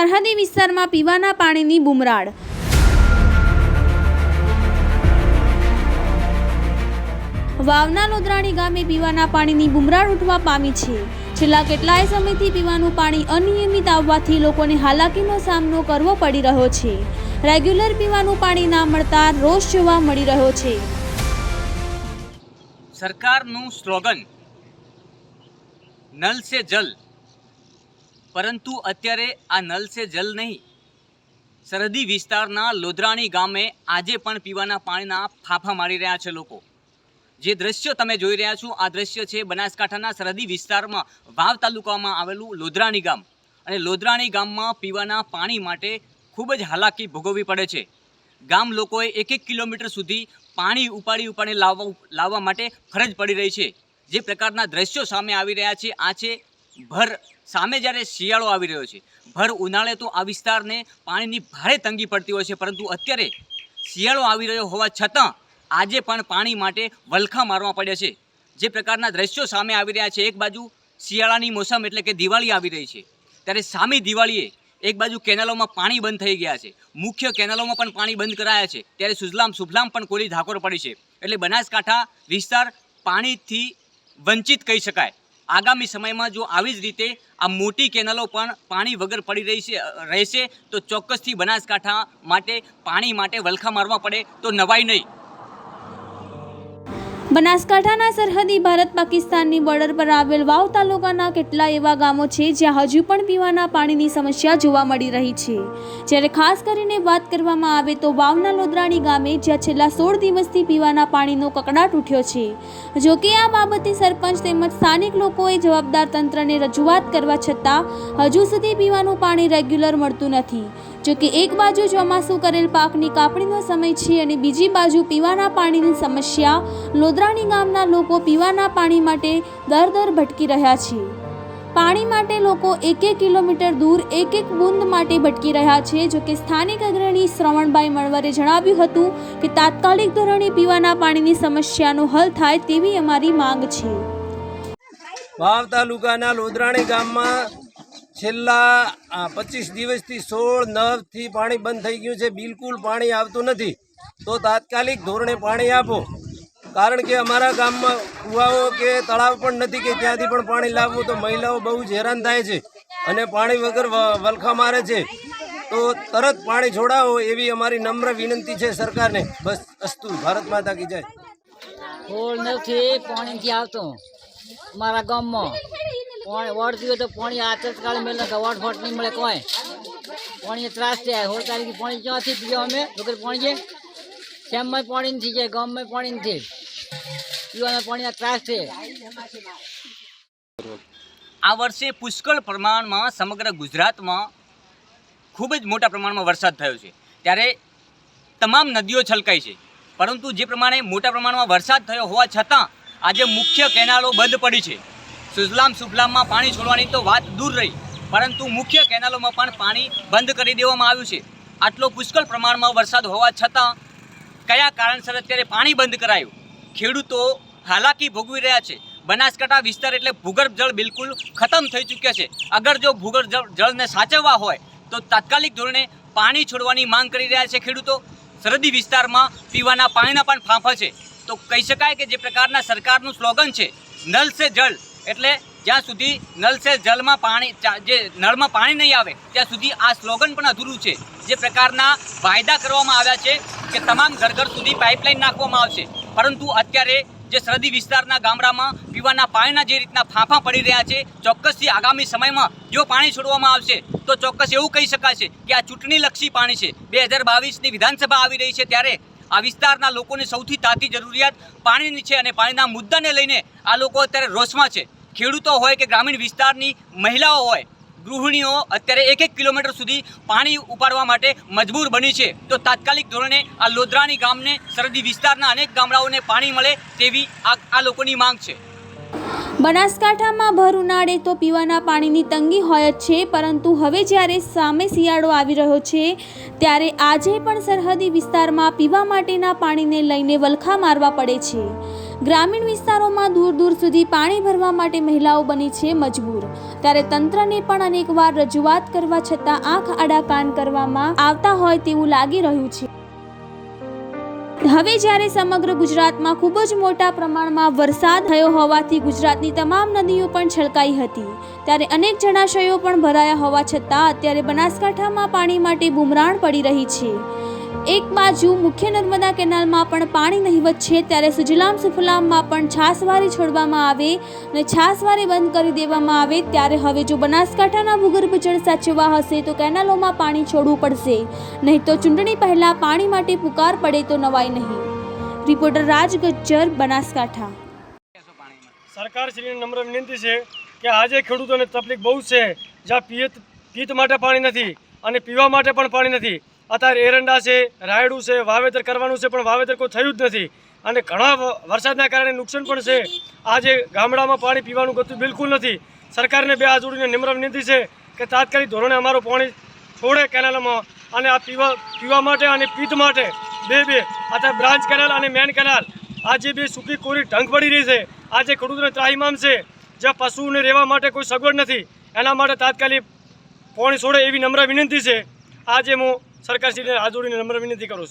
સરહદી વિસ્તારમાં પીવાના પાણીની બુમરાળ. વાવના લોદરાણી ગામે પીવાના પાણીની બુમરાળ ઉઠવા પામી છે. છેલ્લા કેટલાય સમયથી પીવાનું પાણી અનિયમિત આવવાથી લોકોને હાલાકીનો સામનો કરવો પડી રહ્યો છે. રેગ્યુલર પીવાનું પાણી ના મળતા રોષ જોવા મળી રહ્યો છે. સરકારનું સ્લોગન, નલ સે જલ પરંતુ અત્યારે આ નલ સે જલ નહીં. સરહદી વિસ્તારના લોધરાણી ગામે આજે પણ પીવાના પાણીના ફાફા મારી રહ્યા છે લોકો. જે દ્રશ્ય તમે જોઈ રહ્યા છો, આ દ્રશ્ય છે બનાસકાંઠાના સરહદી વિસ્તારમાં વાવ તાલુકામાં આવેલું લોધરાણી ગામ. અને લોધરાણી ગામમાં પીવાના પાણી માટે ખૂબ જ હાલાકી ભોગવવી પડે છે. ગામ લોકોએ એક એક કિલોમીટર સુધી પાણી ઉપાડી ઉપાડી લાવવા લાવવા માટે ફરજ પડી રહી છે. જે પ્રકારના દ્રશ્યો સામે આવી રહ્યા છે, આ છે ભર સામે જ્યારે શિયાળો આવી રહ્યો છે, ભર ઉનાળે તો આ વિસ્તારને પાણીની ભારે તંગી પડતી હોય છે, પરંતુ અત્યારે શિયાળો આવી રહ્યો હોવા છતાં આજે પણ પાણી માટે વલખા મારવા પડ્યા છે. જે પ્રકારના દ્રશ્યો સામે આવી રહ્યા છે, એક બાજુ શિયાળાની મોસમ એટલે કે દિવાળી આવી રહી છે, ત્યારે સામી દિવાળીએ એક બાજુ કેનાલોમાં પાણી બંધ થઈ ગયા છે, મુખ્ય કેનાલોમાં પણ પાણી બંધ કરાયા છે, ત્યારે સુજલામ સુફલામ પણ કોરી ધાકોર પડી છે. એટલે બનાસકાંઠા વિસ્તાર પાણીથી વંચિત કહી શકાય. આગામી સમયમાં જો આવી જ રીતે આ મોટી કેનલો પણ પાણી વગર પડી રહી છે, રહેશે, તો ચોક્કસથી બનાસકાંઠા માટે પાણી માટે વલખા મારવા પડે તો નવાઈ નહીં. બનાસકાંઠાના સરહદી ભારત પાકિસ્તાનની બોર્ડર પર આવેલ વાવ તાલુકાના કેટલા એવા ગામો છે જ્યાં હજુ પણ પીવાના પાણીની સમસ્યા જોવા મળી રહી છે. જ્યારે ખાસ કરીને વાત કરવામાં આવે તો વાવના લોદરાણી ગામે જ્યાં છેલ્લા સોળ દિવસથી પીવાના પાણીનો કકડાટ ઉઠ્યો છે. જો કે આ બાબતે સરપંચ તેમજ સ્થાનિક લોકોએ જવાબદાર તંત્રને રજૂઆત કરવા છતાં હજુ સુધી પીવાનું પાણી રેગ્યુલર મળતું નથી. જો કે એક બાજુ ચોમાસું કરેલ પાકની કાપણીનો સમય છે અને બીજી બાજુ પીવાના પાણીની સમસ્યા, લોદરાણી ગામના લોકો પીવાના પાણી માટે દર દર ભટકી રહ્યા છે. પાણી માટે લોકો એક એક કિલોમીટર દૂર એક એક બુંદ માટે ભટકી રહ્યા છે. જો કે સ્થાનિક અગ્રણી શ્રવણભાઈ મણવરે જણાવ્યું હતું કે તાત્કાલિક ધોરણે પીવાના પાણીની સમસ્યાનો હલ થાય તેવી અમારી માંગ છે. વાવ તાલુકાના લોદરાણી ગામમાં છેલ્લા પચીસ દિવસથી સોળ નવથી પાણી બંધ થઈ ગયું છે. બિલકુલ પાણી આવતું નથી. તો તાત્કાલિક ધોરણે પાણી આપો. કારણ કે અમારા ગામમાં કુવાઓ કે તળાવ પણ નથી કે ત્યાંથી પણ પાણી લાવવું તો મહિલાઓ બહુ જ હેરાન થાય છે અને પાણી વગર વલખા મારે છે. તો તરત પાણી છોડાવો એવી અમારી નમ્ર વિનંતી છે સરકારને. બસ, અસ્તુ. ભારત માતા કી જાય. નથી પાણીથી આવતું. મારા ગામમાં. પાણી વળતી હોય તો પાણી આ તત્કાળ મેળ નથી વોટ ફોટ નહીં મળે કોઈ. પાણી ત્રાસ થાય હોળ તારીખે પાણી ક્યાંથી પીવા અમે? વગર પાણી છે શેમમાં પાણી નથી જાય? ગામમાં પાણી નથી પીવાના પાણીના ત્રાસ છે. આ વર્ષે પુષ્કળ પ્રમાણમાં સમગ્ર ગુજરાતમાં ખૂબ જ મોટા પ્રમાણમાં વરસાદ થયો છે. ત્યારે તમામ નદીઓ છલકાઈ છે. પરંતુ જે પ્રમાણે મોટા પ્રમાણમાં વરસાદ થયો હોવા છતાં આજે મુખ્ય કેનાલો બંધ પડી છે. સુજલામ સુફલામમાં પાણી છોડવાની તો વાત દૂર રહી. પરંતુ મુખ્ય કેનાલોમાં પણ પાણી બંધ કરી દેવામાં આવ્યું છે. આટલો પુષ્કળ પ્રમાણમાં વરસાદ હોવા છતાં કયા કારણસર અત્યારે પાણી બંધ કરાયું? ખેડૂતો હાલાકી ભોગવી રહ્યા છે. બનાસકાંઠા વિસ્તાર એટલે ભૂગર્ભ જળ બિલકુલ ખતમ થઈ ચૂક્યા છે. અગર જો ભૂગર્ભ જળને સાચવવા હોય, તો તાત્કાલિક ધોરણે પાણી છોડવાની માંગ કરી રહ્યા છે ખેડૂતો. સરહદી વિસ્તારમાં પીવાના પાણીના પણ ફાંફા છે. તો કહી શકાય કે જે પ્રકારના સરકારનું સ્લોગન છે, નલ સે જળ એટલે જ્યાં સુધી નલ સે જલમાં પાણી જે નળમાં પાણી નહીં આવે, ત્યાં સુધી આ સ્લોગન પણ અધૂરું છે. જે પ્રકારના વાયદા કરવામાં આવ્યા છે કે તમામ ઘર ઘર સુધી પાઇપલાઇન નાખવામાં આવશે. પરંતુ અત્યારે જે સરહદી વિસ્તારના ગામડામાં પીવાના પાણીના જે રીતના ફાંફા પડી રહ્યા છે, ચોક્કસથી આગામી સમયમાં જો પાણી છોડવામાં આવશે, તો ચોક્કસ એવું કહી શકાશે કે આ ચૂંટણીલક્ષી પાણી છે. બે હજાર બાવીસની વિધાનસભા આવી રહી છે ત્યારે આ વિસ્તારના લોકોને સૌથી તાતી જરૂરિયાત પાણીની છે અને પાણીના મુદ્દાને લઈને આ લોકો અત્યારે રોષમાં છે. ખેડૂતો હોય કે ગ્રામીણ વિસ્તારની મહિલાઓ હોય, ગૃહિણીઓ અત્યારે એક એક કિલોમીટર સુધી પાણી ઉપાડવા માટે મજબૂર બની છે. તો તાત્કાલિક ધોરણે આ લોદરાણી ગામને સરહદી વિસ્તારના અનેક ગામડાઓને પાણી મળે તેવી આ લોકોની માંગ છે. બનાસકાંઠામાં ભર ઉનાળે તો પીવાના પાણીની તંગી હોય જ છે, પરંતુ હવે જ્યારે સામે શિયાળો આવી રહ્યો છે, ત્યારે આજે પણ સરહદી વિસ્તારમાં પીવા માટેના પાણીને લઈને વલખા મારવા પડે છે. ગ્રામીણ વિસ્તારોમાં દૂર દૂર સુધી પાણી ભરવા માટે મહિલાઓ બની છે મજબૂર. ત્યારે તંત્રને પણ અનેકવાર રજૂઆત કરવા છતાં આંખ આડા કાન કરવામાં આવતા હોય તેવું લાગી રહ્યું છે. હવે જ્યારે સમગ્ર ગુજરાતમાં ખૂબ જ મોટા પ્રમાણમાં વરસાદ થયો હોવાથી ગુજરાતની તમામ નદીઓ પણ છલકાઈ હતી. ત્યારે અનેક જળાશયો પણ ભરાયા હોવા છતાં અત્યારે બનાસકાંઠામાં પાણી માટે બુમરાણ પડી રહી છે. એક બાજુ મુખ્ય નર્મદા કેનાલમાં પણ પાણી નહીવત છે, ત્યારે સુજલામ સુફલામમાં પણ છાસવારી છોડવામાં આવે અને છાસવારી બંધ કરી દેવામાં આવે, ત્યારે હવે જો બનાસકાંઠાના ભૂગર્ભ જળ સાચવવા હશે, તો કેનાલોમાં પાણી છોડવું પડશે. નહીં તો ચૂંટણી પહેલાં પાણી માટે પુકાર પડે તો નવાય નહીં. રિપોર્ટર રાજ ગજ્જર, બનાસકાંઠા. સરકારશ્રીને નમ્ર વિનંતી છે કે આજે ખેડૂતોને તકલીફ બહુ છે. જ્યાં પિયત પિયત માટે પાણી નથી અને પીવા માટે પણ પાણી નથી. અત્યારે એરંડા છે, રાયડું છે, વાવેતર કરવાનું છે, પણ વાવેતર કોઈ થયું જ નથી. અને ઘણા વરસાદના કારણે નુકસાન પણ છે. આજે ગામડામાં પાણી પીવાનું ગતું બિલકુલ નથી. સરકારને બે હાથ જોડીને નિમ્ર વિનંતી છે કે તાત્કાલિક ધોરણે અમારું પાણી છોડે કેનાલમાં અને આ પીવા પીવા માટે અને પીત માટે બે બે, અત્યારે બ્રાન્ચ કેનાલ અને મેન કેનાલ. આજે બે સૂકી કોરી ઢંગ પડી રહી છે. આજે ખેડૂતોને ત્રાહીમામ છે. જ્યાં પશુઓને રહેવા માટે કોઈ સગવડ નથી. એના માટે તાત્કાલિક પાણી છોડે એવી નમ્ર વિનંતી છે. આજે હું સરકારશ્રીને આ જોડીને નમ્ર વિનંતી કરું છું.